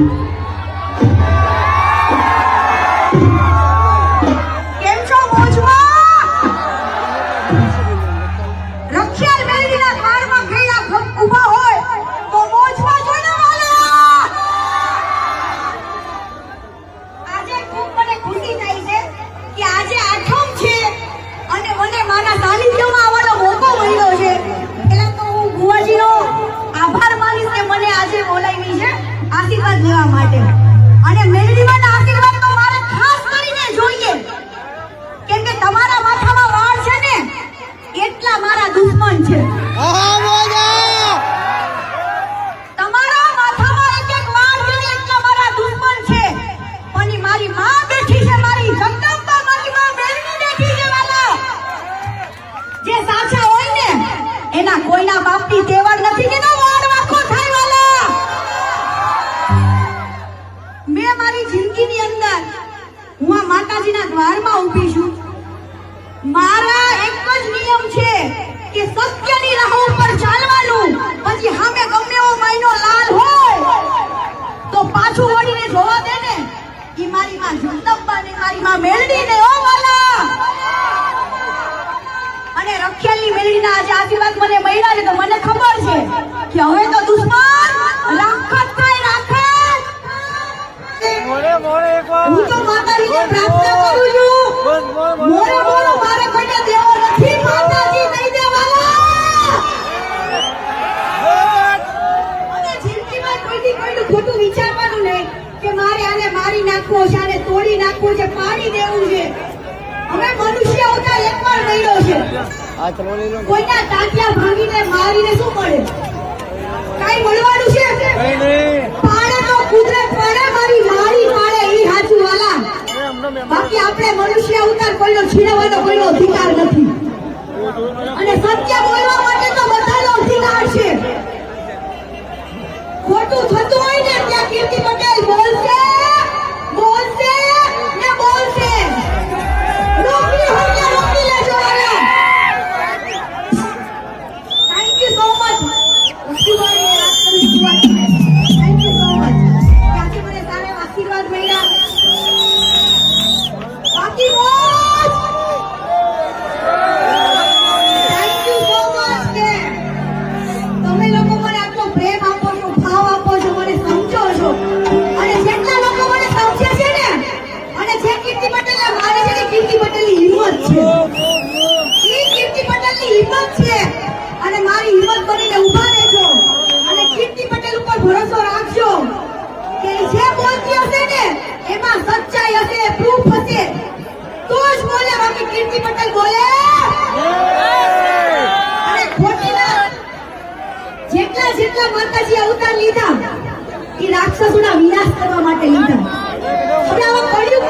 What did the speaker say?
you. દેવા માટે. શાંતિના દ્વારમાં ઊભી છું. મારા એક જ નિયમ છે કે સત્યની રાહ ઉપર ચાલવાનું, પછી હામે ગમે એવો મહિનો લાલ હોય, તો પાછું વળીને જોવા દે ને. ઈ મારી માં જગદંબા ને મારી માં મેલડી ને, ઓ વાલા અને રખેલી મેલડી ના આજે મારે આને મારી નાખવો છે આને તોડી નાખવું છે પાણી દેવું છે. કોઈના ટાંટિયા ભાંગીને મારીને શું મળે? કઈ મળવાનું છે? જેટલા માતાજી અવતાર લીધા એ રાક્ષસોના વિનાશ કરવા માટે લીધા. હવે આવા કળિયુગ